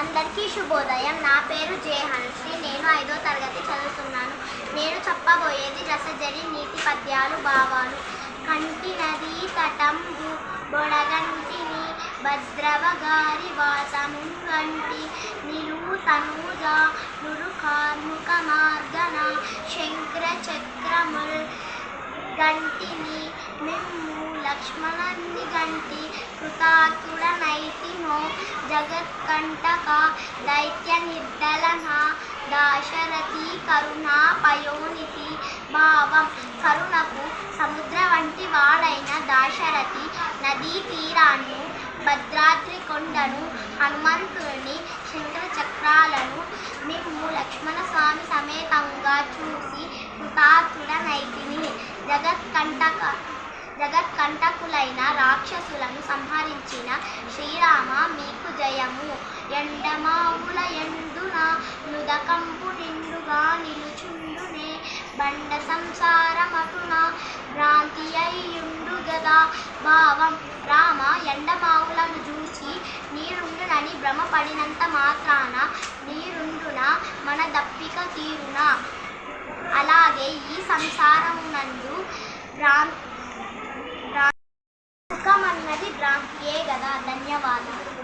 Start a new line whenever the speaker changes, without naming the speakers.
అందరికీ శుభోదయం. నా పేరు జయహనుశ్రీ నేను ఐదో తరగతి చదువుతున్నాను. నేను చెప్పబోయేది రసజరి నీతి పద్యాలు భావాలు. కంటి నది తటంబు బొడగంటిని భద్రవగారి వాసముంగంటి నిలువు తనూజ నురు కార్ముక మార్గన శంకర చక్రముల్ గంటిని నిన్ను లక్ష్మణుని గంటి కృతార్థుడనైతినో జగత్కంటక దైత్య నిర్దలన దాశరథి కరుణా పయోనితి భావం. కరుణకు సముద్ర వంటి వాడైన దాశరథి నదీ తీరాన్ని భద్రాద్రి కొండను హనుమంతుని శంకర చక్రాలను మేము లక్ష్మణ స్వామి సమేతంగా చూసి కృతార్థుడనైతిని జగత్కంటకులైన రాక్షసులను సంహరించిన శ్రీరామ మీకు జయము. ఎండమావుల ఎండున నుదకంపు నిండుగా నిలుచుండునే బండ సంసారమటున భ్రాంతి అయ్యుండు గదా భావం. రామ ఎండమావులను చూసి నీరుండునని భ్రమపడినంత మాత్రాన నీరుండున మన దప్పిక తీరున. అలాగే ఈ సంసారమునందు భ్రాంతి సుఖమన్నది భ్రాంతియే కదా ధన్యవాదాలు